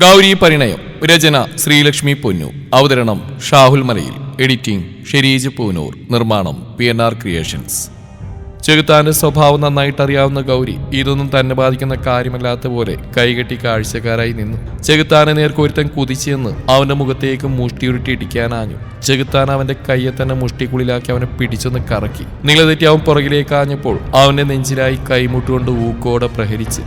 ഗൗരി പരിണയം രചന ശ്രീലക്ഷ്മി പൊന്നു. അവതരണം ഷാഹുൽ മലയിൽ. എഡിറ്റിംഗ് ഷെരീജ് പൂനൂർ. നിർമ്മാണം പി എൻ ആർ ക്രിയേഷൻസ്. ചെകുത്താന്റെ സ്വഭാവം നന്നായിട്ട് അറിയാവുന്ന ഗൗരി ഇതൊന്നും തന്നെ ബാധിക്കുന്ന കാര്യമല്ലാത്ത പോലെ കൈകെട്ടി കാഴ്ചക്കാരായി നിന്നു. ചെകുത്താനെ നേർക്ക് ഒരുത്തൻ കുതിച്ചെന്ന് അവന്റെ മുഖത്തേക്ക് മുഷ്ടിയുരുട്ടി ഇടിക്കാനാഞ്ഞു ചെകുത്താൻ അവന്റെ കയ്യെ തന്നെ മുഷ്ടിക്കുള്ളിലാക്കി അവനെ പിടിച്ചൊന്ന് കറക്കി. നിലതെറ്റി അവൻ പുറകിലേക്ക് ആഞ്ഞപ്പോൾ അവന്റെ നെഞ്ചിലായി കൈമുട്ടുകൊണ്ട് ഊക്കോടെ പ്രഹരിച്ച്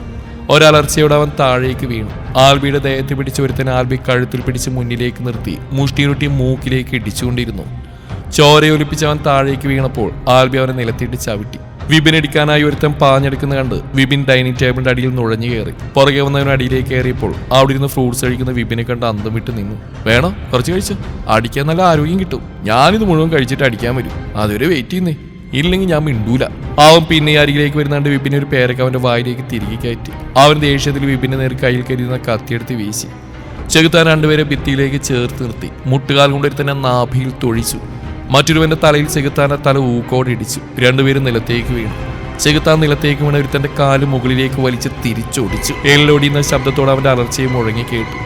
ഒരലർച്ചയോടെ അവൻ താഴേക്ക് വീണു. ആൽബിയുടെ ദേഹത്ത് പിടിച്ച് ഒരുത്തൻ ആൽബി കഴുത്തിൽ പിടിച്ച് മുന്നിലേക്ക് നിർത്തി മുഷ്ടിയുരുട്ടി മൂക്കിലേക്ക് ഇടിച്ചുകൊണ്ടിരുന്നു. ചോരയൊലിപ്പിച്ച് അവൻ താഴേക്ക് വീണപ്പോൾ ആൽബി അവനെ നിലത്തിട്ട് ചവിട്ടി. വിപിൻ ഇടിക്കാനായി ഒരുത്തൻ പാഞ്ഞെടുക്കുന്ന കണ്ട് വിപിൻ ഡൈനിങ് ടേബിളിന്റെ അടിയിൽ നുഴഞ്ഞു കയറി. പുറകെ വന്നവൻ അടിയിലേക്ക് കയറിയപ്പോൾ അവിടെ ഇരുന്ന് ഫ്രൂട്ട്സ് കഴിക്കുന്ന വിപിനെ കണ്ട് അന്തം വിട്ട് നിന്നു. വേണോ? കുറച്ച് കഴിച്ച്. അടിക്കാൻ നല്ല ആരോഗ്യം കിട്ടും. ഞാനിത് മുഴുവൻ കഴിച്ചിട്ട് അടിക്കാൻ വരും. അതുവരെ വെയിറ്റ് ചെയ്യുന്നേ. ഇല്ലെങ്കിൽ ഞാൻ മിണ്ടൂല. അവൻ പിന്നെ അരികിലേക്ക് വരുന്നാണ്ട് വിപിനെ ഒരു പേരൊക്കെ അവന്റെ വായിലേക്ക് തിരികെ കയറ്റി. അവൻ ദേഷ്യത്തിൽ വിപിന്റെ നേരെ കയ്യിൽ കരുതുന്ന കത്തിയെടുത്ത് വീശി. ചെകുത്താൻ രണ്ടുപേരെ ഭിത്തിയിലേക്ക് ചേർത്ത് നിർത്തി. മുട്ടുകാൽ കൊണ്ടൊരു തന്നെ നാഭിയിൽ തൊഴിച്ചു. മറ്റൊരുവന്റെ തലയിൽ ചെകുത്താന്റെ തല ഊക്കോടെ ഇടിച്ചു രണ്ടുപേരും നിലത്തേക്ക് വീണു. ചെകുത്താൻ നിലത്തേക്ക് വീണ ഒരുത്തന്റെ കാൽ മുകളിലേക്ക് വലിച്ച് തിരിച്ചൊടിച്ചു. എല്ലൊടിയുന്ന ശബ്ദത്തോടെ അവന്റെ അലർച്ചയും മുഴങ്ങി കേട്ടു.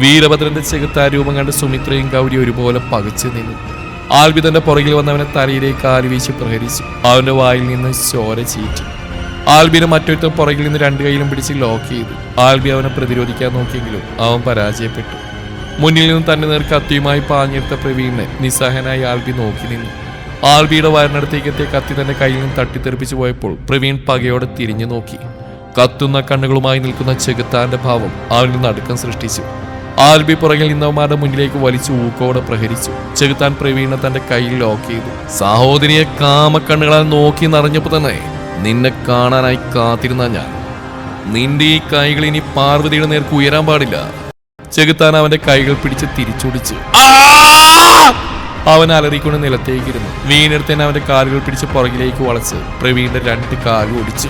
വീരഭദ്രന്റെ ചെകുത്താരൂപം കണ്ട് സുമിത്രയും ഗൗരി ഒരുപോലെ പകച്ചു നിന്നു. ആൽബി തന്റെ പുറകിൽ വന്നവനെ തലയിലേക്ക് ആലുവീശി വീശി പ്രഹരിച്ചു. അവന്റെ വായിൽ നിന്ന് ചോര ചീറ്റി. ആൽബിനെ മറ്റൊരുത്തൻ പുറകിൽ നിന്ന് രണ്ടു കൈയിലും പിടിച്ച് ലോക്ക് ചെയ്തു. ആൽബി അവനെ പ്രതിരോധിക്കാൻ നോക്കിയെങ്കിലും അവൻ പരാജയപ്പെട്ടു. മുന്നിൽ നിന്ന് തന്നെ നേർക്ക് കത്തിയുമായി പാഞ്ഞെടുത്ത പ്രവീണിനെ നിസ്സഹനായി ആൽബി നോക്കി നിന്നു. ആൽബിയുടെ വയറിനടുത്തേക്ക് എത്തിയ കത്തി തന്റെ കയ്യിൽ നിന്ന് തട്ടിത്തെറിപ്പിച്ചു പോയപ്പോൾ പ്രവീൺ പകയോടെ തിരിഞ്ഞു നോക്കി. കത്തുന്ന കണ്ണുകളുമായി നിൽക്കുന്ന ചെകുത്താന്റെ ഭാവം അവനിൽ നടുക്കം സൃഷ്ടിച്ചു. ആൽബി പുറകിൽ നിന്നവന്മാരുടെ മുന്നിലേക്ക് വലിച്ചു ഊക്കോടെ പ്രഹരിച്ചു. ചെകുത്താൻ പ്രവീണ തന്റെ കയ്യിൽ ലോക്ക് ചെയ്തു. സഹോദരിയെ കാമക്കണ്ണുകളാൽ നോക്കി നിറഞ്ഞപ്പോ തന്നെ നിന്നെ കാണാനായി കാത്തിരുന്ന ഞാൻ. നിന്റെ ഈ കൈകൾ ഇനി പാർവതിയുടെ നേർക്ക് ഉയരാൻ പാടില്ല. ചെകുത്താൻ അവന്റെ കൈകൾ പിടിച്ച് തിരിച്ചൊടിച്ച്. അവൻ അലറിക്കൊണ്ട് നിലത്തേക്കിരുന്നു. വീണെടുത്തന്നെ അവന്റെ കാലുകൾ പിടിച്ച് പുറകിലേക്ക് വളച്ച് പ്രവീണിന്റെ രണ്ട് കാലും ഒടിച്ചു.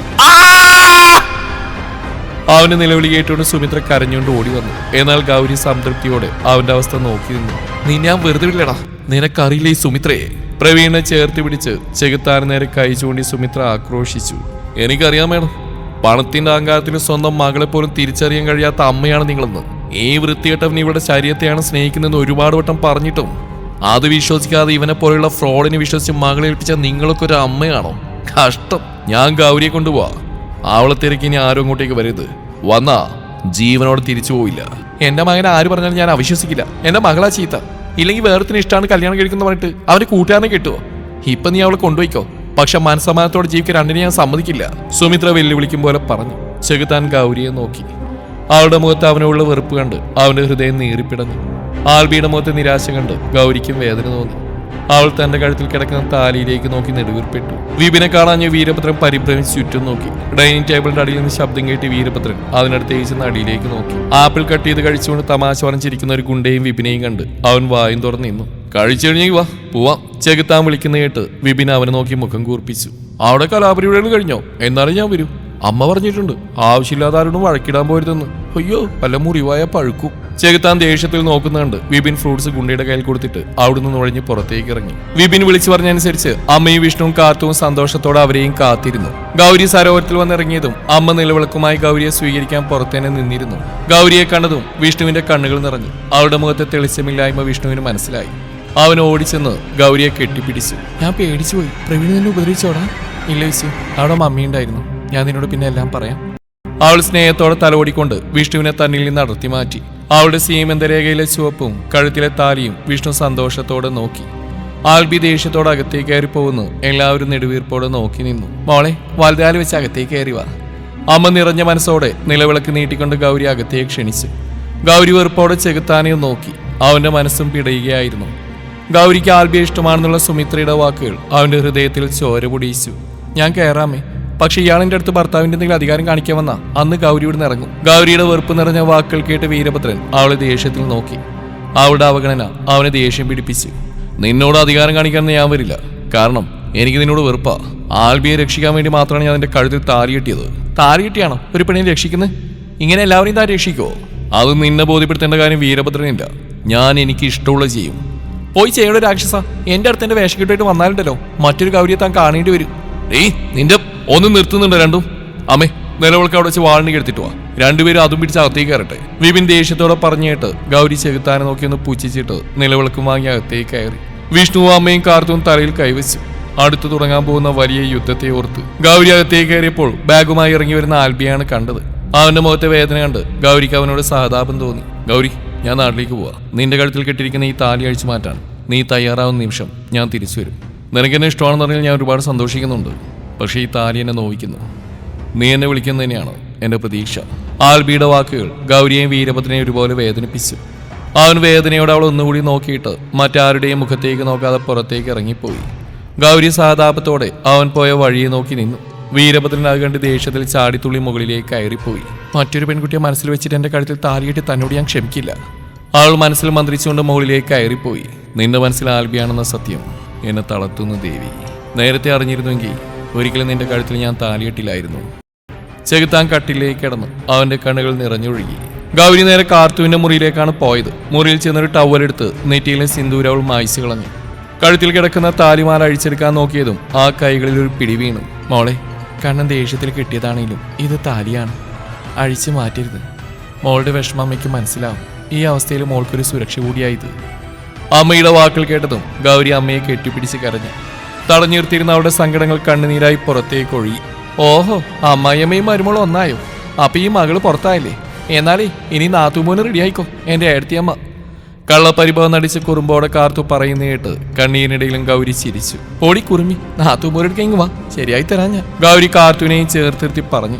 അവന്റെ നിലവിളി കേട്ടുകൊണ്ട് സുമിത്ര കരഞ്ഞുകൊണ്ട് ഓടി വന്നു. എന്നാൽ ഗൗരി സംതൃപ്തിയോടെ അവന്റെ അവസ്ഥ നോക്കി നിന്നു. നീ ഞാൻ വെറുതെ വിടലടാ നിനക്കറിയില്ല ഈ സുമിത്രയെ? പ്രവീണെ ചേർത്ത് പിടിച്ച് ചെകുത്താൻ നേരെ കൈ ചൂണ്ടി സുമിത്ര ആക്രോശിച്ചു. എനിക്കറിയാം വേണം പണത്തിന്റെ അഹങ്കാരത്തിന് സ്വന്തം മകളെ പോലും തിരിച്ചറിയാൻ കഴിയാത്ത അമ്മയാണ് നിങ്ങളെന്ന്. ഈ വൃത്തികെട്ടവൻ ഇവിടെ ശരീരത്തെയാണ് സ്നേഹിക്കുന്നതെന്ന് ഒരുപാട് വട്ടം പറഞ്ഞിട്ടും അത് വിശ്വസിക്കാതെ ഇവനെ പോലെയുള്ള ഫ്രോഡിനെ വിശ്വസിച്ച് മകളെ ഏൽപ്പിച്ച നിങ്ങളൊക്കെ ഒരു അമ്മയാണോ? കഷ്ടം. ഞാൻ ഗൗരിയെ കൊണ്ടുപോവാ. അവളെ തിരക്കി ഇനി ആരും ഇങ്ങോട്ടേക്ക് വരരുത്. വന്നാ ജീവനോട് തിരിച്ചു പോവില്ല. എന്റെ മകനെ ആര് പറഞ്ഞാലും ഞാൻ അവിശ്വസിക്കില്ല. എന്റെ മകളാ ചീത്ത. ഇല്ലെങ്കിൽ വേറത്തിന് ഇഷ്ടമാണ് കല്യാണം കഴിക്കുന്ന പറഞ്ഞിട്ട് അവന് കൂട്ടുകാരനെ കിട്ടുമോ ഇപ്പൊ നീ അവളെ കൊണ്ടുപോയിക്കോ. പക്ഷെ മനസ്സമാനത്തോടെ ജീവിക്കാൻ രണ്ടിനെ ഞാൻ സമ്മതിക്കില്ല. സുമിത്ര വെല്ലുവിളിക്കും പോലെ പറഞ്ഞു. ചെകുത്താൻ ഗൗരിയെ നോക്കി. അവളുടെ മുഖത്ത് അവനുള്ള വെറുപ്പ് കണ്ട് അവന്റെ ഹൃദയം നീറിപ്പിടഞ്ഞു. ആൽബിയുടെ മുഖത്തെ നിരാശ കണ്ട് ഗൗരിക്കും വേദന തോന്നി. അവൾ തന്റെ കഴുത്തിൽ കിടക്കുന്ന താലിയിലേക്ക് നോക്കി നെടുവീർപ്പെട്ടു. വീപിനെ കാണാഞ്ഞ് വീരഭദ്രൻ പരിഭ്രമിച്ച് ചുറ്റും നോക്കി. ഡൈനിങ് ടേബിളിന്റെ അടിയിൽ നിന്ന് ശബ്ദം കേട്ടി വീരഭദ്രൻ അതിനടുത്തേക്ക് ചെന്ന് അടിയിലേക്ക് നോക്കി. ആപ്പിൾ കട്ട് ചെയ്ത് കഴിച്ചുകൊണ്ട് തമാശ പറഞ്ഞിരിക്കുന്ന ഒരു ഗുണ്ടയും വിപിനെയും കണ്ട് അവൻ വായും തുറന്നു നിന്നു. കഴിച്ചു കഴിഞ്ഞെങ്കിൽ വാ പോവാം ചെകുത്താൻ വിളിക്കുന്ന കേട്ട് വിപിൻ അവനെ നോക്കി മുഖം കൂർപ്പിച്ചു. അവിടെ കലാപരിപാടികൾ കഴിഞ്ഞോ? എന്നാലും ഞാൻ വരൂ. അമ്മ പറഞ്ഞിട്ടുണ്ട് ആവശ്യമില്ലാതെ ആരോടും വഴക്കിടാൻ പോരുതെന്ന്. അയ്യോ പല മുറിവായ പഴുക്കും. ചെകുത്താൻ ദേഷ്യത്തിൽ നോക്കുന്നുണ്ട്. വിപിൻ ഫ്രൂട്ട്സ് ഗുണ്ടയുടെ കയ്യിൽ കൊടുത്തിട്ട് അവിടുന്ന് നുഴഞ്ഞ് പുറത്തേക്ക് ഇറങ്ങി. വിപിൻ വിളിച്ചു പറഞ്ഞനുസരിച്ച് അമ്മയും വിഷ്ണുവും കാത്തുവും സന്തോഷത്തോടെ അവരെയും കാത്തിരുന്നു. ഗൗരി സരോവരത്തിൽ വന്നിറങ്ങിയതും അമ്മ നിലവിളക്കുമായി ഗൗരിയെ സ്വീകരിക്കാൻ പുറത്തേനെ നിന്നിരുന്നു. ഗൗരിയെ കണ്ടതും വിഷ്ണുവിന്റെ കണ്ണുകൾ നിറഞ്ഞു. അവളുടെ മുഖത്തെ തെളിച്ചമില്ലായ്മ വിഷ്ണുവിന് മനസ്സിലായി. അവൻ ഓടിച്ചെന്ന് ഗൗരിയെ കെട്ടിപ്പിടിച്ചു. ഞാൻ പേടിച്ചു പോയി പ്രവീൺ നിന്നെ ഉപദ്രവിച്ചോടാ? ഇല്ല വിശു അവിടെ മമ്മിയുണ്ടായിരുന്നു. ഞാൻ നിന്നോട് പിന്നെ എല്ലാം പറയാം. അവൾ സ്നേഹത്തോടെ തലോടിക്കൊണ്ട് വിഷ്ണുവിനെ തന്നിൽ നിന്ന് അടർത്തി മാറ്റി. അവളുടെ സീമന്തരേഖയിലെ ചുവപ്പും കഴുത്തിലെ താലിയും വിഷ്ണു സന്തോഷത്തോടെ നോക്കി. ആൽബി ദേഷ്യത്തോടെ അകത്തേക്ക് കയറി പോകുന്നു. എല്ലാവരും നെടുവീർപ്പോടെ നോക്കി നിന്നു. മോളെ വലുതാൽ വെച്ച് അകത്തേക്ക് കയറി വാ. അമ്മ നിറഞ്ഞ മനസ്സോടെ നിലവിളക്ക് നീട്ടിക്കൊണ്ട് ഗൗരി അകത്തേക്ക് ക്ഷണിച്ചു. ഗൗരി വെറുപ്പോടെ ചെകുത്താനെയും നോക്കി. അവന്റെ മനസ്സും പിടയുകയായിരുന്നു. ഗൗരിക്ക് ആൽബിയെ ഇഷ്ടമാണെന്നുള്ള സുമിത്രയുടെ വാക്കുകൾ അവന്റെ ഹൃദയത്തിൽ ചോര പൊടിയിച്ചു. ഞാൻ കയറാമേ പക്ഷെ ഇയാളിന്റെ അടുത്ത് ഭർത്താവിന്റെ എന്തെങ്കിലും അധികാരം കാണിക്കാൻ വന്ന അന്ന് ഗൗരിയുടെ നിറങ്ങും ഗൗരിയുടെ വെറുപ്പ് നിറഞ്ഞ വാക്കുകൾ കേട്ട് വീരഭദ്രൻ അവളെ ദേഷ്യത്തിൽ നോക്കി. അവളുടെ അവഗണന അവനെ ദേഷ്യം പിടിപ്പിച്ച്. നിന്നോട് അധികാരം കാണിക്കാൻ ഞാൻ വരില്ല. കാരണം എനിക്ക് നിന്നോട് വെറുപ്പാ. ആൽബിയെ രക്ഷിക്കാൻ വേണ്ടി മാത്രമാണ് ഞാൻ നിന്റെ കഴുത്തിൽ താരി കെട്ടിയത്. താരി കെട്ടിയാണോ? ഒരു പെണ്ണിനെ രക്ഷിക്കുന്നത് ഇങ്ങനെ എല്ലാവരെയും താൻ രക്ഷിക്കുമോ അത് നിന്നെ ബോധ്യപ്പെടുത്തേണ്ട കാര്യം വീരഭദ്രനില്ല. ഞാൻ എനിക്ക് ഇഷ്ടമുള്ള ചെയ്യും. പോയി ചെയ്യണ രാക്ഷസ? എന്റെ അടുത്ത് എന്റെ വേഷം കിട്ടിയിട്ട് വന്നാലുണ്ടല്ലോ. മറ്റൊരു കൗരിയെ താൻ കാണേണ്ടി വരും. ഏയ് നിന്റെ ഒന്ന് നിർത്തുന്നുണ്ട് രണ്ടും? അമ്മേ നിലവിളക്ക് അവിടെ വെച്ച് വാളിന് എടുത്തിട്ട് വാ. രണ്ടുപേരും അതും പിടിച്ച് അകത്തേക്ക് കയറട്ടെ. വിപിൻ ദേഷ്യത്തോടെ പറഞ്ഞിട്ട് ഗൗരി ചെകുത്താനെ നോക്കി ഒന്ന് പുച്ഛിച്ചിട്ട് നിലവിളക്കും വാങ്ങി അകത്തേക്ക് കയറി. വിഷ്ണു അമ്മയും കാർത്തും തലയിൽ കൈവച്ചു. അടുത്തു തുടങ്ങാൻ പോകുന്ന വലിയ യുദ്ധത്തെ ഓർത്ത് ഗൗരി അകത്തേക്ക് കയറിയപ്പോൾ ബാഗുമായി ഇറങ്ങി വരുന്ന ആൽബിയാണ് കണ്ടത്. അവന്റെ മുഖത്തെ വേദന കണ്ട് ഗൗരിക്ക് അവനോട് സഹതാപം തോന്നി. ഗൗരി ഞാൻ നാട്ടിലേക്ക് പോവാ. നിന്റെ കഴുത്തിൽ കെട്ടിയിരിക്കുന്ന ഈ താലി അഴിച്ചു മാറ്റാൻ. നീ തയ്യാറാവുന്ന നിമിഷം ഞാൻ തിരിച്ചു വരും. നിനക്കെന്നെ ഇഷ്ടമാണെന്ന് പറഞ്ഞാൽ ഞാൻ ഒരുപാട് സന്തോഷിക്കുന്നുണ്ട്. പക്ഷേ ഈ താലി എന്നെ നോവിക്കുന്നു. നീ എന്നെ വിളിക്കുന്നത് തന്നെയാണ് എന്റെ പ്രതീക്ഷ. ആൽബിയുടെ വാക്കുകൾ ഗൗരിയെയും വീരഭദ്രനെയും ഒരുപോലെ വേദനിപ്പിച്ചു. അവൻ വേദനയോടെ അവൾ ഒന്നുകൂടി നോക്കിയിട്ട് മറ്റാരുടെയും മുഖത്തേക്ക് നോക്കാതെ പുറത്തേക്ക് ഇറങ്ങിപ്പോയി. ഗൗരി സഹതാപത്തോടെ അവൻ പോയ വഴിയെ നോക്കി നിന്നു. വീരഭദ്രൻ അത് കണ്ട് ദേഷ്യത്തിൽ ചാടിത്തുള്ളി മുകളിലേക്ക് കയറിപ്പോയി. മറ്റൊരു പെൺകുട്ടിയെ മനസ്സിൽ വെച്ചിട്ട് എന്റെ കഴുത്തിൽ താലിയിട്ട് തന്നോട് ഞാൻ ക്ഷമിക്കില്ല. അവൾ മനസ്സിൽ മന്ത്രിച്ചുകൊണ്ട് മുകളിലേക്ക് കയറിപ്പോയി. നിന്റെ മനസ്സിൽ ആൽബിയാണെന്ന സത്യം എന്നെ തളർത്തുന്നു ദേവി. നേരത്തെ അറിഞ്ഞിരുന്നുവെങ്കിൽ ഒരിക്കലും നിന്റെ കഴുത്തിൽ ഞാൻ താലിയിട്ടില്ലായിരുന്നു ചെകുത്താൻ കട്ടിലേക്ക് കിടന്നു. അവന്റെ കണ്ണുകൾ നിറഞ്ഞൊഴുകി. ഗൗരി നേരെ കാർത്തുവിന്റെ മുറിയിലേക്കാണ് പോയത്. മുറിയിൽ ചെന്നൊരു ടവലെടുത്ത് നെറ്റിയിലെ സിന്ദൂരവൾ മായ്ച്ചു കളഞ്ഞു. കഴുത്തിൽ കിടക്കുന്ന താലിമാല അഴിച്ചെടുക്കാൻ നോക്കിയതും ആ കൈകളിൽ ഒരു പിടി വീണു. മോളെ കണ്ണൻ ദേഷ്യത്തിൽ കിട്ടിയതാണെങ്കിലും ഇത് താലിയാണ്. അഴിച്ചു മാറ്റരുത്. മോളുടെ വിഷമം അമ്മയ്ക്ക് മനസ്സിലാവും. ഈ അവസ്ഥയിൽ മോൾക്കൊരു സുരക്ഷ കൂടിയായത് അമ്മയുടെ വാക്കുകൾ കേട്ടതും ഗൗരി അമ്മയെ കെട്ടിപ്പിടിച്ച് കരഞ്ഞു. തടഞ്ഞു നിർത്തിയിരുന്ന സങ്കടങ്ങൾ കണ്ണുനീരായി പുറത്തേക്ക് ഒഴുകി. ഓഹോ അമ്മായിയമ്മയും മരുമോളും ഒന്നായോ? അപ്പം ഈ മകൾ പുറത്തായില്ലേ? എന്നാലേ ഇനി നാത്തുമോന് റെഡിയായിക്കോ എന്റെ ഏടത്തിയമ്മ. കള്ളപ്പരിഭവം നടിച്ച് കുറുമ്പോടെ കാർത്തു പറയുന്ന കേട്ട് കണ്ണീരിനിടയിലും ഗൗരി ചിരിച്ചു. ഓടി കുറുമി നാത്തുമോരെടുക്കെങ്കിൽ വാ ശരിയായി തരാ ഞാൻ. ഗൗരി കാർത്തുവിനെയും ചേർത്തിരുത്തി പറഞ്ഞു.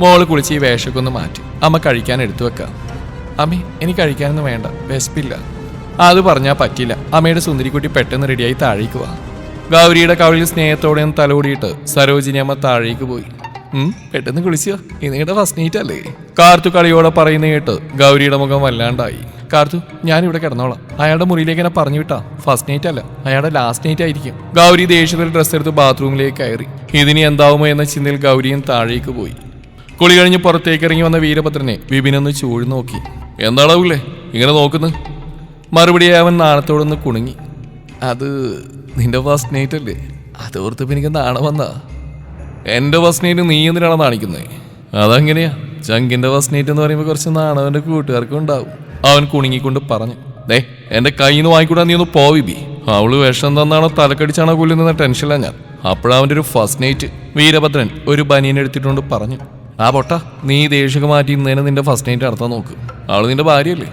മോൾ കുളിച്ച് ഈ വേഷക്കൊന്ന് മാറ്റി. അമ്മ കഴിക്കാൻ എടുത്തു വെക്കാം. അമ്മേ എനിക്ക് കഴിക്കാനൊന്നും വേണ്ട വിശപ്പില്ല. അത് പറഞ്ഞാൽ പറ്റില്ല. അമ്മയുടെ സുന്ദരിക്കുട്ടി പെട്ടെന്ന് റെഡിയായി താഴേക്ക് വാ. ഗൗരിയുടെ കവിളിൽ സ്നേഹത്തോടെയും തലോടിയിട്ട് സരോജിനി അമ്മ താഴേക്ക് പോയി. പെട്ടെന്ന് കുളിച്ചോ ഇനിയുടെ ഫസ്റ്റ് നൈറ്റ് അല്ലേ? കാർത്തു കളിയോടെ പറയുന്ന കേട്ട് ഗൗരിയുടെ മുഖം വല്ലാണ്ടായി. കാർത്തു ഞാനിവിടെ കിടന്നോളാം. അയാളുടെ മുറിയിലേക്ക് എന്നെ പറഞ്ഞു വിട്ടാ. ഫസ്റ്റ് നൈറ്റ് അല്ല അയാളുടെ ലാസ്റ്റ് നൈറ്റ് ആയിരിക്കും. ഗൗരി ദേഷ്യത്തിൽ ഡ്രസ്സ് എടുത്ത് ബാത്റൂമിലേക്ക് കയറി. ഇതിനി എന്താവുമോ എന്ന ചിന്തയിൽ ഗൗരിയും താഴേക്ക് പോയി. കുളി കഴിഞ്ഞ് പുറത്തേക്ക് ഇറങ്ങി വന്ന വീരഭദ്രനെ വിപിനൊന്ന് ചൂഴ് നോക്കി. എന്താണാവൂലേ ഇങ്ങനെ നോക്കുന്നു? മറുപടിയായി അവൻ നാണത്തോടൊന്ന് കുണുങ്ങി. അത് നിന്റെ ഫസ്റ്റ് നൈറ്റ് അല്ലേ? അതോർത്തപ്പോ എനിക്ക് നാണം എന്റെ ഫസ്റ്റ് നൈറ്റ് നീ എന്തിനാണ് നാണിക്കുന്നത് അതെങ്ങനെയാ? ചങ്കിന്റെ ഫസ്റ്റ് നൈറ്റ് എന്ന് പറയുമ്പോൾ കുറച്ച് നാണവന്റെ കൂട്ടുകാർക്കും ഉണ്ടാവും. അവൻ കുണുങ്ങിക്കൊണ്ട് പറഞ്ഞു ദേ എന്റെ കയ്യിൽ നിന്ന് വാങ്ങിക്കൂടാ നീ ഒന്ന് പോവിബി അവൾ വിഷം തന്നാണോ തലക്കടിച്ചാണോ കൊല്ലുന്ന ടെൻഷനില്ല ഞാൻ. അപ്പോഴവന്റെ ഒരു ഫസ്റ്റ് നൈറ്റ് വീരഭദ്രൻ ഒരു ബനിയൻ എടുത്തിട്ടുണ്ട് പറഞ്ഞു ആ പൊട്ട നീ ദേഷ്യമൊക്കെ മാറ്റി ഇന്നേനെ നിന്റെ ഫസ്റ്റ് നൈറ്റ് നടത്താൻ നോക്ക്. അവൾ നിന്റെ ഭാര്യയല്ലേ.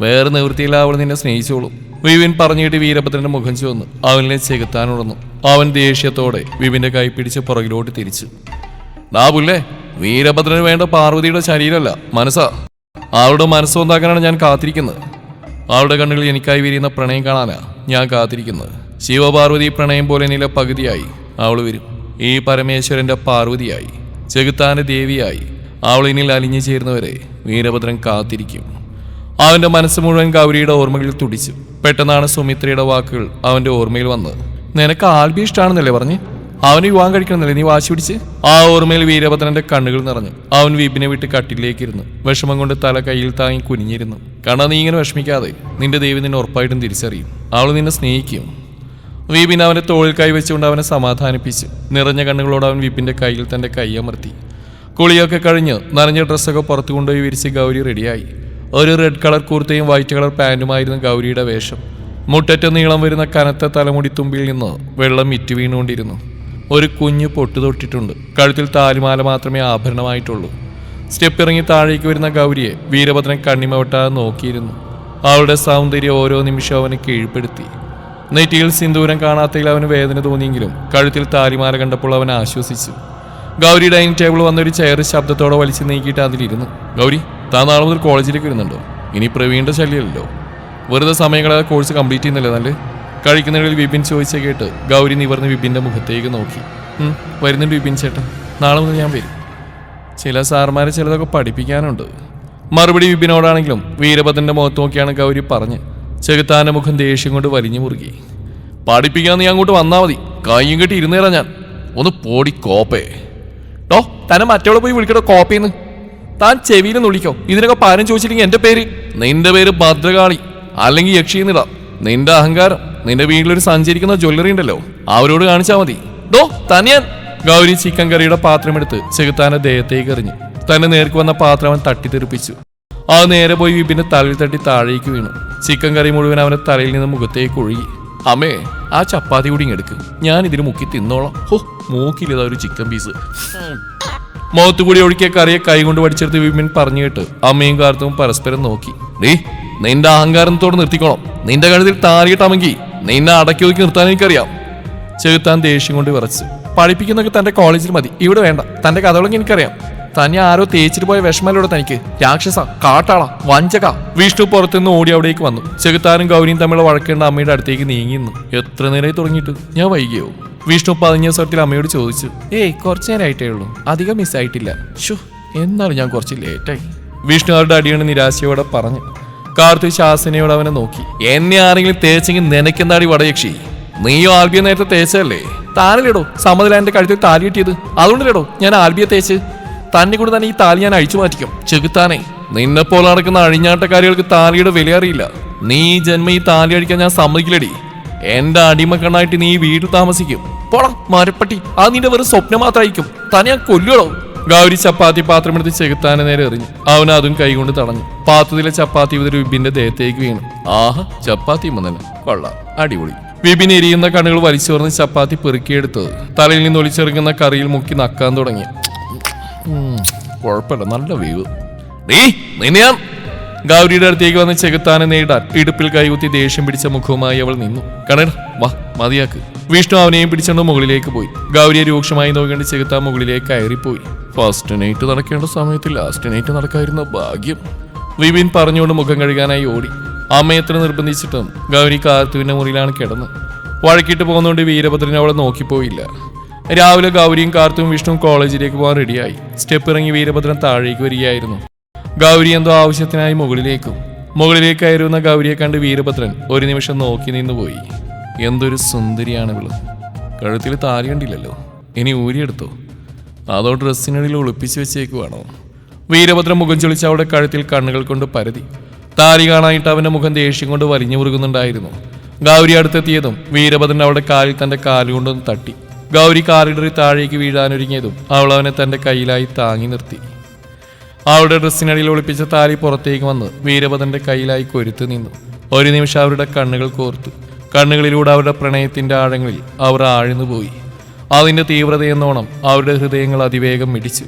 വേറെ നിവൃത്തിയില്ല അവൾ നിന്നെ സ്നേഹിച്ചോളും. വിപിൻ പറഞ്ഞിട്ട് വീരഭദ്രന്റെ മുഖം ചുവന്ന്. അവനെ ചെകുത്താനുണർന്നു അവൻ ദേഷ്യത്തോടെ വിപിന്റെ കൈ പിടിച്ച് പുറകിലോട്ട് തിരിച്ചു. ഡാ പുല്ലേ വീരഭദ്രന് വേണ്ട പാർവതിയുടെ ശരീരമല്ല. മനസ്സാ. അവളുടെ മനസ്സുണ്ടാക്കാനാണ് ഞാൻ കാത്തിരിക്കുന്നത്. അവളുടെ കണ്ണുകളിൽ എനിക്കായി വിരിയുന്ന പ്രണയം കാണാനാ ഞാൻ കാത്തിരിക്കുന്നത്. ശിവപാർവതി പ്രണയം പോലെ നില പകുതിയായി. അവൾ വരും. ഈ പരമേശ്വരന്റെ പാർവതിയായി. ചെകുത്താന്റെ ദേവിയായി. അവൾ ഇനിൽ അലിഞ്ഞു ചേരുന്നവരെ വീരഭദ്രൻ കാത്തിരിക്കും. അവന്റെ മനസ്സ് മുഴുവൻ ഗൗരിയുടെ ഓർമ്മകളിൽ തുടിച്ചു. പെട്ടെന്നാണ് സുമിത്രയുടെ വാക്കുകൾ അവന്റെ ഓർമ്മയിൽ വന്നത്. നിനക്ക് ആൽബി ഇഷ്ടമാണെന്നല്ലേ പറഞ്ഞ്? അവന് വിവാഹം കഴിക്കണമെന്നല്ലേ നീ വാശി പിടിച്ച്? ആ ഓർമ്മയിൽ വീരഭദ്രന്റെ കണ്ണുകൾ നിറഞ്ഞു അവൻ വീപ്പിനെ വിട്ട് കട്ടിലേക്ക് ഇരുന്നു വിഷമം കൊണ്ട് തല കയ്യിൽ താങ്ങി കുനിഞ്ഞിരുന്നു. കാരണം നീ ഇങ്ങനെ വിഷമിക്കാതെ. നിന്റെ ദേവി നിന്നെ ഉറപ്പായിട്ടും തിരിച്ചറിയും. അവൾ നിന്നെ സ്നേഹിക്കും. വീപിൻ അവന്റെ തോളിൽ കൈ കൈവച്ചുകൊണ്ട് അവനെ സമാധാനിപ്പിച്ച് നിറഞ്ഞ കണ്ണുകളോട് അവൻ വീപ്പിന്റെ കയ്യിൽ തന്റെ കൈ അമർത്തി. കുളിയൊക്കെ കഴിഞ്ഞ് നനഞ്ഞ ഡ്രസ്സൊക്കെ പുറത്തു കൊണ്ടുപോയി വിരിച്ച് ഗൗരി റെഡിയായി. ഒരു റെഡ് കളർ കുർത്തയും വൈറ്റ് കളർ പാന്റുമായിരുന്നു ഗൗരിയുടെ വേഷം. മുട്ടറ്റ നീളം വരുന്ന കനത്ത തലമുടി തുമ്പിൽ നിന്ന് വെള്ളം ഇറ്റു വീണുകൊണ്ടിരുന്നു. ഒരു കുഞ്ഞ് പൊട്ടു തൊട്ടിട്ടുണ്ട്. കഴുത്തിൽ താലിമാല മാത്രമേ ആഭരണമായിട്ടുള്ളൂ. സ്റ്റെപ്പ് ഇറങ്ങി താഴേക്ക് വരുന്ന ഗൗരിയെ വീരഭദ്രൻ കണ്ണിമ വെട്ടാതെ നോക്കിയിരുന്നു. അവളുടെ സൗന്ദര്യം ഓരോ നിമിഷവും അവനെ കീഴ്പ്പെടുത്തി. നെറ്റിയിൽ സിന്ദൂരം കാണാത്തതിൽ അവന് വേദന തോന്നിയെങ്കിലും കഴുത്തിൽ താലിമാല കണ്ടപ്പോൾ അവൻ ആശ്വസിച്ചു. ഗൗരി ഡൈനിങ് ടേബിൾ വന്നൊരു ചെയർ ശബ്ദത്തോടെ വലിച്ചു നീക്കിയിട്ട് അതിലിരുന്നു. ഗൗരി താൻ നാളെ മുതൽ കോളേജിലേക്ക് വരുന്നുണ്ടോ? ഇനി പ്രവീണിന്റെ ശല്യമല്ലോ വെറുതെ സമയങ്ങളെ കോഴ്സ് കംപ്ലീറ്റ് ചെയ്യുന്നില്ല നല്ല? കഴിക്കുന്നതിൽ വിപിൻ ചോദിച്ച കേട്ട് ഗൗരി നിവർന്ന് വിപിന്റെ മുഖത്തേക്ക് നോക്കി. "ഉം, വരുന്നുണ്ട് വിപിൻ ചേട്ടൻ. നാളെ മുതൽ ഞാൻ വരും. ചില സാർമാരെ ചിലതൊക്കെ പഠിപ്പിക്കാനുണ്ട്. മറുപടി വിപിനോടാണെങ്കിലും വീരഭദ്രന്റെ മുഖത്ത് നോക്കിയാണ് ഗൗരി പറഞ്ഞ് ചെകുത്താന്റെ മുഖം ദേഷ്യം കൊണ്ട് വലിഞ്ഞു മുറുകി. പഠിപ്പിക്കാൻ നീ അങ്ങോട്ട് വന്നാൽ മതി. കയ്യും കെട്ടി ഇരുന്നേരാ ഞാൻ. ഒന്ന് പോടി കോപ്പേ. ടോ തന്നെ മറ്റവളെ പോയി വിളിക്കട്ടോ കോപ്പയിന്ന് താൻ ചെവിയിൽ വിളിക്കോ. ഇതിനൊക്കെ പാരം ചോദിച്ചില്ലെങ്കിൽ എന്റെ പേര്. നിന്റെ പേര് ഭദ്രകാളി. അല്ലെങ്കിൽ യക്ഷിന്നിട നിന്റെ അഹങ്കാരം നിന്റെ വീട്ടിലൊരു സഞ്ചരിക്കുന്ന ജ്വല്ലറി ഉണ്ടല്ലോ. അവരോട് കാണിച്ചാ മതി. ദോ തനിയാൻ. ഗൗരി ചിക്കൻ കറിയുടെ പാത്രമെടുത്ത് ചെകുത്താന്റെ ദേഹത്തേക്ക് എറിഞ്ഞു. തന്നെ നേർക്ക് വന്ന പാത്രം അവൻ തട്ടിത്തെറിപ്പിച്ചു. അത് നേരെ പോയി വിപിന്റെ തലയിൽ തട്ടി താഴേക്ക് വീണു. ചിക്കൻ കറി മുഴുവൻ അവന്റെ തലയിൽ നിന്ന് മുഖത്തേക്ക് ഒഴുകി. അമ്മേ ആ ചപ്പാത്തി കൂടി എടുക്ക്. ഞാൻ ഇതിന് മുക്കി തിന്നോളാം. ഹോ മൂക്കിലിതാ ഒരു ചിക്കൻ പീസ്. മുഖത്തു കൂടി ഒഴുക്കിയ കറിയെ കൈകൊണ്ട് പഠിച്ചെടുത്ത് വിപിൻ പറഞ്ഞു കേട്ട് അമ്മയും കാർത്തും പരസ്പരം നോക്കി. നീ നിന്റെ അഹങ്കാരത്തോട് നിർത്തിക്കോണം. നിന്റെ കഴുത്തിൽ താറിയിട്ടാമെങ്കിൽ നിന്നെ അടക്കി ഒതുക്കി നിർത്താൻ എനിക്കറിയാം. ചെകുത്താൻ ദേഷ്യം കൊണ്ട് വിറച്ച്. പഠിപ്പിക്കുന്നൊക്കെ തന്റെ കോളേജിൽ മതി. ഇവിടെ വേണ്ട. തന്റെ കഥകളൊക്കെ എനിക്കറിയാം. തന്നെ ആരോ തേച്ചിട്ട് പോയ വിഷമല്ലോടെ തനിക്ക്. രാക്ഷസ കാട്ടാള വഞ്ചക. വിഷ്ണു പുറത്തുനിന്ന് ഓടി അവിടേക്ക് വന്നു. ചെകുത്താനും ഗൗരിയും തമ്മിലുള്ള വഴക്കേണ്ട അമ്മയുടെ അടുത്തേക്ക് നീങ്ങി നിന്നു. എത്ര നേരമായി തുടങ്ങിയിട്ട്? ഞാൻ വൈകിയോ? വിഷ്ണു പതിഞ്ഞ സ്വരത്തിൽ അമ്മയോട് ചോദിച്ചു ഏയ് കുറച്ചു നേരമായിട്ടേ ഉള്ളൂ. അധികം മിസ്സായിട്ടില്ല ഷോ എന്നാലും ഞാൻ കുറച്ച് ലേറ്റായി വിഷ്ണു അവരുടെ അടിയാണ് നിരാശയോടെ പറഞ്ഞു. കാർത്തു ശാസനയോട് അവനെ നോക്കി. എന്നെ ആരെങ്കിലും തേച്ചെങ്കിൽ നിനക്കെന്താടി വടയക്ഷി? നീയോ ആൽബിയ നേരത്തെ തേച്ചല്ലേ താനല്ലേടോ എന്റെ കഴുത്തിൽ താലി കിട്ടിയത്? അതുകൊണ്ടല്ലേടോ ഞാൻ ആൽബിയ തേച്ച്? തന്നെ കൂടെ തന്നെ ഈ താലി ഞാൻ അഴിച്ചു മാറ്റിക്കും. ചെകുത്താനെ നിന്നെ പോലെ നടക്കുന്ന അഴിഞ്ഞാട്ടക്കാരികൾക്ക് താലിയുടെ വില അറിയില്ല. നീ ജന്മം ഈ താലി അഴിക്കാൻ ഞാൻ സമ്മതിക്കില്ലടി. എന്റെ അടിമക്കണ്ണായിട്ട് നീ വീട്ടിൽ താമസിക്കും പോടാ മരപ്പട്ടി ആ നിന്റെ വെറും സ്വപ്നം മാത്രമായിരിക്കും തന്നെ ഞാൻ കൊല്ലുകളോ ഗൗരി ചപ്പാത്തി പാത്രം എടുത്ത് ചെകുത്താനെ നേരെ എറിഞ്ഞു അവൻ അതും കൈകൊണ്ട് തടഞ്ഞു പാത്രത്തിലെ ചപ്പാത്തി ഒരു വിപിന്റെ ദേഹത്തേക്ക് വീണു ആഹ ചപ്പാത്തി തന്നെ കൊള്ളാം അടിപൊളി വിപിൻ എരിയുന്ന കണ്ണുകൾ വലിച്ചു പറഞ്ഞ് ചപ്പാത്തി പെറുക്കിയെടുത്തത് തലയിൽ നിന്ന് ഒളിച്ചെറുക്കുന്ന കറിയിൽ മുക്കി നക്കാൻ തുടങ്ങി കുഴപ്പമില്ല നല്ല വീവ് നീ നിന്നെ ഞാൻ ഗൗരിയുടെ അടുത്തേക്ക് വന്ന് ചെകുത്താനെ നേടാൻ ഇടുപ്പിൽ കൈകുത്തി ദേഷ്യം പിടിച്ച മുഖവുമായി അവൾ നിന്നു. കണർ വാ മതിയാക്ക്. വിഷ്ണു അവനെയും പിടിച്ചുകൊണ്ട് മുകളിലേക്ക് പോയി. ഗൗരിയെ രൂക്ഷമായി നോക്കേണ്ട ചെകുത്താൻ മുകളിലേക്ക് കയറിപ്പോയി. ഫസ്റ്റ് നൈറ്റ് നടക്കേണ്ട സമയത്ത് ലാസ്റ്റ് നൈറ്റ് നടക്കായിരുന്ന ഭാഗ്യം. വിപിൻ പറഞ്ഞുകൊണ്ട് മുഖം കഴുകാനായി ഓടി. അമ്മയത്ര നിർബന്ധിച്ചിട്ടും ഗൗരി കാർത്തുവിന്റെ മുറിയിലാണ് കിടന്ന് വഴക്കിട്ട് പോകുന്നതുകൊണ്ട് വീരഭദ്രൻ അവളെ നോക്കിപ്പോയില്ല. രാവിലെ ഗൗരിയും കാർത്തും വിഷ്ണുവും കോളേജിലേക്ക് പോകാൻ റെഡിയായി സ്റ്റെപ്പ് ഇറങ്ങി വീരഭദ്രൻ താഴേക്ക് വരികയായിരുന്നു. ഗൗരി എന്തോ ആവശ്യത്തിനായി മുകളിലേക്കും. മുകളിലേക്ക് കയറുന്ന ഗൗരിയെ കണ്ട് വീരഭദ്രൻ ഒരു നിമിഷം നോക്കി നിന്നുപോയി. എന്തൊരു സുന്ദരിയാണ് ഇവൾ. കഴുത്തിൽ താലി കണ്ടില്ലല്ലോ. ഇനി ഊരിയെടുത്തോ. അതോ ഡ്രസ്സിനിടയിൽ ഒളിപ്പിച്ചു വെച്ചേക്കുവാണോ? വീരഭദ്രൻ മുഖം ചൊളിച്ച് അവളുടെ കഴുത്തിൽ കണ്ണുകൾ കൊണ്ട് പരതി. താലി കാണാനായിട്ട് അവന്റെ മുഖം ദേഷ്യം കൊണ്ട് വലിഞ്ഞു മുറുകുന്നുണ്ടായിരുന്നു. ഗൗരി അടുത്തെത്തിയതും വീരഭദ്രൻ അവളുടെ കാലിൽ തന്റെ കാലുകൊണ്ടൊന്ന് തട്ടി. ഗൗരി കാലിടറി താഴേക്ക് വീഴാനൊരുങ്ങിയതും അവൾ അവനെ തന്റെ കയ്യിലായി താങ്ങി നിർത്തി. അവളുടെ ഡ്രസ്സിനടിയിൽ ഒളിപ്പിച്ച താലി പുറത്തേക്ക് വന്ന് വീരഭദ്രന്റെ കയ്യിലായി കൊരുത്തു നിന്നു. ഒരു നിമിഷം അവരുടെ കണ്ണുകൾ കോർത്തു. കണ്ണുകളിലൂടെ അവരുടെ പ്രണയത്തിന്റെ ആഴങ്ങളിൽ അവർ ആഴ്ന്നുപോയി അതിന്റെ തീവ്രതയെന്നോണം അവരുടെ ഹൃദയങ്ങൾ അതിവേഗം മിടിച്ചു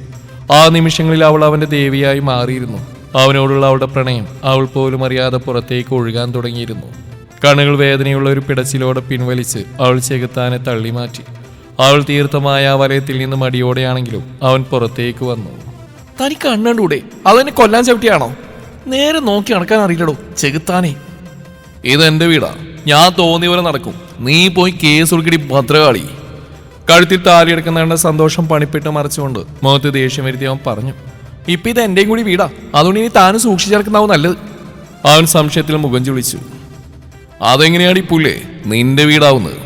ആ നിമിഷങ്ങളിൽ അവൾ അവന്റെ ദേവിയായി മാറിയിരുന്നു. അവനോടുള്ള അവളുടെ പ്രണയം അവൾ പോലും അറിയാതെ പുറത്തേക്ക് ഒഴുകാൻ തുടങ്ങിയിരുന്നു. കണ്ണുകൾ വേദനയുള്ള ഒരു പിടച്ചിലോടെ പിൻവലിച്ച് അവൾ ചെകുത്താനെ തള്ളിമാറ്റി. അവൾ തീർത്ഥമായ വലയത്തിൽ നിന്ന് മടിയോടെയാണെങ്കിലും അവൻ പുറത്തേക്ക് വന്നു. തനിക്ക് കണ്ണൂടെ അതെന്നെ കൊല്ലാൻ ചവിട്ടിയാണോ? നേരെ നോക്കി നടക്കാൻ അറിയില്ലടോ ചെകുത്താനേ. ഇതെന്റെ വീടാ. ഞാൻ തോന്നിയ പോലെ നടക്കും. നീ പോയി കേസ് ഉൾക്കിടി ഭദ്രകാളി. കഴുത്തിൽ താലിയെടുക്കുന്ന സന്തോഷം പണിപ്പെട്ട് മറച്ചുകൊണ്ട് മുഖത്ത് ദേഷ്യം വരുത്തി അവൻ പറഞ്ഞു ഇപ്പൊ ഇത് എന്റെയും കൂടി വീടാ. അതുകൊണ്ട് ഇനി താനും സൂക്ഷിച്ചെടുക്കുന്നതാവും നല്ലത്. അവൻ സംശയത്തിൽ മുഖം ചുളിച്ചു. അതെങ്ങനെയാണ് പുല്ലേ? നിന്റെ വീടാവുന്നത്.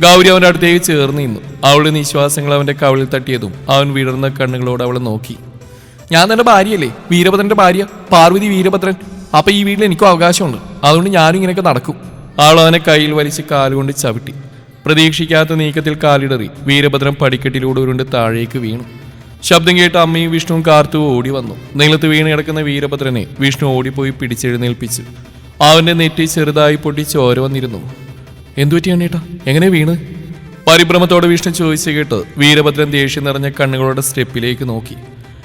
ഗൗരി അവന്റെ അടുത്തേക്ക് ചേർന്ന് നിന്നു. അവളുടെ നിശ്വാസങ്ങൾ അവന്റെ കവിളിൽ തട്ടിയതും അവൻ വിടർന്ന കണ്ണുകളോട് അവളെ നോക്കി. ഞാൻ തന്റെ ഭാര്യയല്ലേ? വീരഭദ്രന്റെ ഭാര്യ പാർവതി വീരഭദ്രൻ. അപ്പൊ ഈ വീട്ടിൽ എനിക്കും അവകാശമുണ്ട്. അതുകൊണ്ട് ഞാനും ഇങ്ങനെയൊക്കെ നടക്കും. ആൾ അവനെ കയ്യിൽ വലിച്ച് കാലുകൊണ്ട് ചവിട്ടി. പ്രതീക്ഷിക്കാത്ത നീക്കത്തിൽ കാലിടറി. വീരഭദ്രൻ പടിക്കെട്ടിലൂടെ ഉരുണ്ട് താഴേക്ക് വീണു. ശബ്ദം കേട്ട് അമ്മയും വിഷ്ണുവും കാർത്തുവും ഓടി വന്നു. നിലത്ത് വീണ് കിടക്കുന്ന വീരഭദ്രനെ വിഷ്ണു ഓടിപ്പോയി പിടിച്ചെഴുന്നേൽപ്പിച്ചു അവന്റെ നെറ്റി ചെറുതായി പൊട്ടി ചോര വന്നിരുന്നു. എന്തുപറ്റിയാണ് ഏട്ടാ? എങ്ങനെ വീണ്? പരിഭ്രമത്തോടെ വിഷ്ണു ചോദിച്ചു കേട്ട് വീരഭദ്രൻ ദേഷ്യം നിറഞ്ഞ കണ്ണുകളുടെ സ്റ്റെപ്പിലേക്ക് നോക്കി.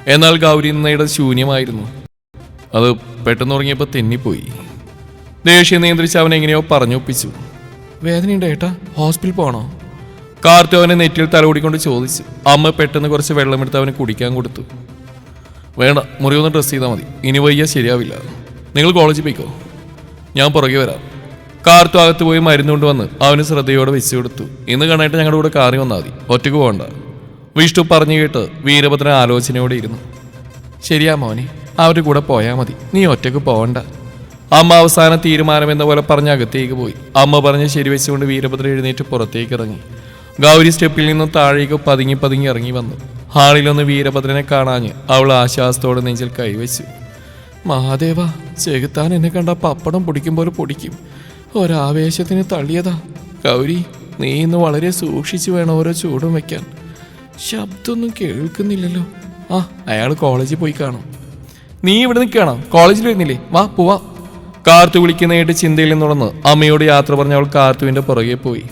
എന്നാൽ ഗൗരി നിന്നയുടെ ശൂന്യമായിരുന്നു. അത് പെട്ടെന്ന് ഉറങ്ങിയപ്പോൾ തെന്നിപ്പോയി. ദേഷ്യം നിയന്ത്രിച്ച് അവൻ എങ്ങനെയോ പറഞ്ഞൊപ്പിച്ചു. വേദനയുണ്ട് ഏട്ടാ ഹോസ്പിറ്റൽ പോകണോ കാർത്തു അവനെ നെറ്റിൽ തലോടിക്കൊണ്ട് ചോദിച്ചു. അമ്മ പെട്ടെന്ന് കുറച്ച് വെള്ളമെടുത്ത് അവന് കുടിക്കാൻ കൊടുത്തു. വേണ്ട മുറി ഒന്ന് ഡ്രസ് ചെയ്താൽ മതി. ഇനി വയ്യ ശരിയാവില്ല. നിങ്ങൾ കോളേജിൽ പോയിക്കോ? ഞാൻ പുറകെ വരാം. കാർത്തു അകത്ത് പോയി മരുന്ന് കൊണ്ടുവന്ന് അവന് ശ്രദ്ധയോടെ വെച്ചു കൊടുത്തു. ഇന്ന് കാണാനായിട്ട് ഞങ്ങളുടെ കൂടെ കാറി വന്നാൽ മതി. ഒറ്റയ്ക്ക് പോകണ്ട. വിഷ്ണു പറഞ്ഞു കേട്ട് വീരഭദ്രൻ ആലോചനയോടെ ഇരുന്നു. ശരിയാ മോനെ അവരുടെ കൂടെ പോയാൽ മതി. നീ ഒറ്റയ്ക്ക് പോകണ്ട അമ്മ അവസാന തീരുമാനം എന്ന പോലെ പറഞ്ഞ് അകത്തേക്ക് പോയി. അമ്മ പറഞ്ഞ് ശരിവെച്ചുകൊണ്ട് വീരഭദ്ര എഴുന്നേറ്റ് പുറത്തേക്ക് ഇറങ്ങി. ഗൗരി സ്റ്റെപ്പിൽ നിന്ന് താഴേക്ക് പതുങ്ങി പതുങ്ങി ഇറങ്ങി വന്നു. ഹാളിലൊന്ന് വീരഭദ്രനെ കാണാഞ്ഞ് അവൾ ആശ്വാസത്തോടെ നെഞ്ചിൽ കൈവച്ചു. മഹാദേവ ചെകുത്താൻ എന്നെ കണ്ട പപ്പടം പൊടിക്കും പോലെ പൊടിക്കും. ഒരാവേശത്തിന് തള്ളിയതാ. ഗൗരി നീ ഇന്ന് വളരെ സൂക്ഷിച്ചു വേണം ഓരോ ചൂടും വെക്കാൻ. ശബ്ദമൊന്നും കേൾക്കുന്നില്ലല്ലോ. ആ അയാൾ കോളേജിൽ പോയി കാണും. നീ ഇവിടെ നിൽക്കുകയാണോ? കോളേജിൽ വരുന്നില്ലേ? വാ പോവാ. കാർത്തു വിളിക്കുന്നതായിട്ട് ചിന്തയിൽ നിന്നുടന്ന് അമ്മയോട് യാത്ര പറഞ്ഞ അവൾ കാർത്തുവിന്റെ പുറകെ പോയി.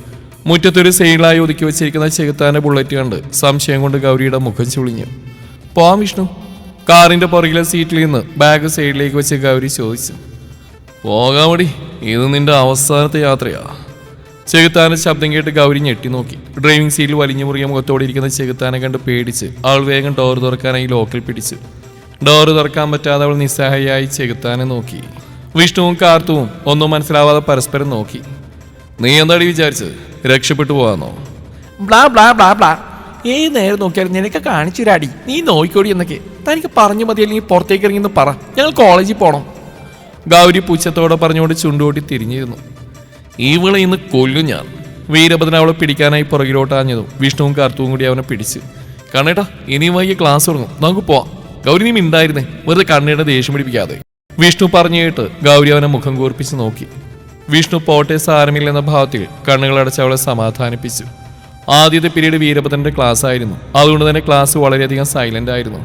മുറ്റത്തൊരു സെയിലായി ഒതുക്കി വെച്ചിരിക്കുന്ന ചെകുത്താന്റെ ബുള്ളറ്റ് കണ്ട് സംശയം കൊണ്ട് ഗൗരിയുടെ മുഖം ചുളിഞ്ഞു. പോവാം വിഷ്ണു. കാറിന്റെ പുറകിലെ സീറ്റിൽ നിന്ന് ബാഗ് സൈഡിലേക്ക് വെച്ച് ഗൗരി ചോദിച്ചു. പോകാമടി ഇത് നിന്റെ അവസാനത്തെ യാത്രയാ. ചെകുത്താന്റെ ശബ്ദം കേട്ട് ഗൗരി ഞെട്ടി നോക്കി. ഡ്രൈവിംഗ് സീറ്റിൽ വലിഞ്ഞു മുറിയ മുഖത്തോടെ ഇരിക്കുന്ന ചെകുത്താനെ കണ്ട് പേടിച്ച് അവൾ വേഗം ഡോർ തുറക്കാനായി ലോക്കൽ പിടിച്ചു. ഡോർ തുറക്കാൻ പറ്റാതെ അവൾ നിസ്സഹായി ചെകുത്താനെ നോക്കി. വിഷ്ണുവും കാർത്തുവും ഒന്നും മനസ്സിലാവാതെ പരസ്പരം നോക്കി. നീ എന്താടി വിചാരിച്ചത്? രക്ഷപ്പെട്ടു പോവാന്നോ? Blah blah blah blah. ഏത് നേരം നോക്കിയാലും നിനക്ക് കാണിച്ചു തരാടി നീ നോക്കിക്കോടി എന്നൊക്കെ. തനിക്ക് പറഞ്ഞു മതി അല്ലെങ്കിൽ പുറത്തേക്ക് ഇറങ്ങിന്ന് പറ. ഞങ്ങൾ കോളേജിൽ പോണം. ഗൗരി പുച്ഛത്തോടെ പറഞ്ഞുകൊണ്ട് ചുണ്ടുകൂട്ടി തിരിഞ്ഞിരുന്നു. ഇവളെ ഇന്ന് കൊല്ലും ഞാൻ. വീരഭദ്രൻ അവളെ പിടിക്കാനായി പുറകിലോട്ട് ആഞ്ഞതും വിഷ്ണുവും കാർത്തുവും കൂടി അവനെ പിടിച്ച്. കണ്ണേട്ടാ ഇനിയും വൈകി ക്ലാസ് തുടങ്ങും. നമുക്ക് പോവാം. ഗൗരി നീ മിണ്ടായിരുന്നേ. വെറുതെ കണ്ണയുടെ ദേഷ്യം പിടിപ്പിക്കാതെ. വിഷ്ണു പറഞ്ഞു കേട്ട് ഗൗരി അവനെ മുഖം കൂർപ്പിച്ച് നോക്കി. വിഷ്ണു പോട്ടെ സാരമില്ലെന്ന ഭാവത്തിൽ കണ്ണുകളടച്ച് അവളെ സമാധാനിപ്പിച്ചു. ആദ്യത്തെ പീരീഡ് വീരഭദ്രന്റെ ക്ലാസ് ആയിരുന്നു. അതുകൊണ്ട് തന്നെ ക്ലാസ് വളരെയധികം സൈലന്റ് ആയിരുന്നു.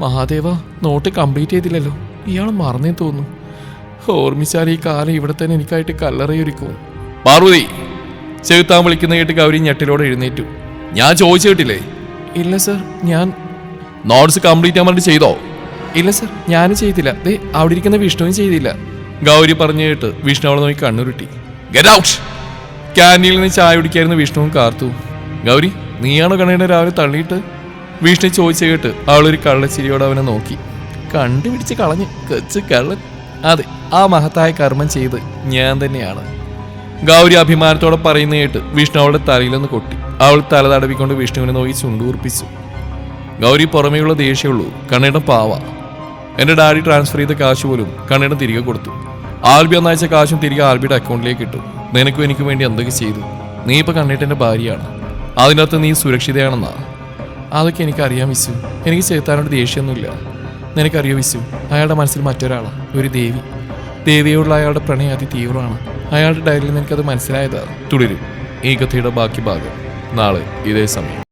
മഹാദേവ നോട്ട് കംപ്ലീറ്റ് ചെയ്തില്ലല്ലോ. ഇയാൾ മറന്നേ തോന്നുന്നു. ഓർമ്മിച്ചാൽ ഈ കാലം ഇവിടെ തന്നെ എനിക്കായിട്ട് കല്ലറയൊരുക്കും. പാർവതി ചെകുത്താൻ വിളിക്കുന്ന കേട്ട് ഗൗരി ഞെട്ടിലോടെ എഴുന്നേറ്റു. ഞാൻ ചോദിച്ചു കേട്ടില്ലേ? ഇല്ല സർ ഞാൻ നോട്ട്സ് കംപ്ലീറ്റ് ആവാൻ വേണ്ടി ചെയ്തോ? ഇല്ല സർ ഞാനും ചെയ്തില്ല. ദേ അവിടെ ഇരിക്കുന്ന വിഷ്ണുവും ചെയ്തില്ല. ഗൗരി പറഞ്ഞു കേട്ട് വിഷ്ണു അവളെ നോക്കി കണ്ണുരുട്ടി. ഗെറ്റ് ഔട്ട് ക്യാന്റീനിൽ നിന്ന് ചായ കുടിക്കായിരുന്നു വിഷ്ണുവും കാർത്തു. ഗൗരി നീയാണോ കണ്ണയുടെ രാവിലെ തള്ളിയിട്ട്? വിഷ്ണു ചോദിച്ചു കേട്ട് അവളൊരു കള്ളച്ചിരിയോടെ അവനെ നോക്കി. കണ്ടുപിടിച്ച് കളഞ്ഞ് കച്ച് കള്ളൻ. അതെ ആ മഹത്തായ കർമ്മം ചെയ്ത് ഞാൻ തന്നെയാണ്. ഗൗരി അഭിമാനത്തോടെ പറയുന്ന കേട്ട് വിഷ്ണു അവളുടെ തലയിലൊന്ന് കൊട്ടി. അവൾ തല തടവിക്കൊണ്ട് വിഷ്ണുവിനെ നോക്കി ചുണ്ടുകൂർപ്പിച്ചു ഗൗരി പുറമേയുള്ള ദേഷ്യമുള്ളൂ കണ്ണയുടെ പാവ. എന്റെ ഡാഡി ട്രാൻസ്ഫർ ചെയ്ത കാശ് പോലും കണ്ണയുടെ തിരികെ കൊടുത്തു. ആൽബി ഒന്നയച്ച കാശും തിരികെ ആൽബിയുടെ അക്കൗണ്ടിലേക്ക് ഇട്ടു. നിനക്കും എനിക്കും വേണ്ടി എന്തൊക്കെ ചെയ്തു? നീ ഇപ്പൊ കണ്ണേട്ടന്റെ ഭാര്യയാണ്. അതിനകത്ത് നീ സുരക്ഷിതയാണെന്നാ. അതൊക്കെ എനിക്കറിയാം മിസ്സു. എനിക്ക് ചേർത്താനോട് ദേഷ്യമൊന്നുമില്ല. നിനക്കറിയോ വിശു? അയാളുടെ മനസ്സിൽ മറ്റൊരാളാണ് ഒരു ദേവി. ദേവിയോടുള്ള അയാളുടെ പ്രണയം അതി തീവ്രമാണ്. അയാളുടെ ഡയറിയിൽ നിനക്കത് മനസ്സിലായതാണ് തുടരും. ഈ കഥയുടെ ബാക്കി ഭാഗം നാളെ ഇതേ സമയം.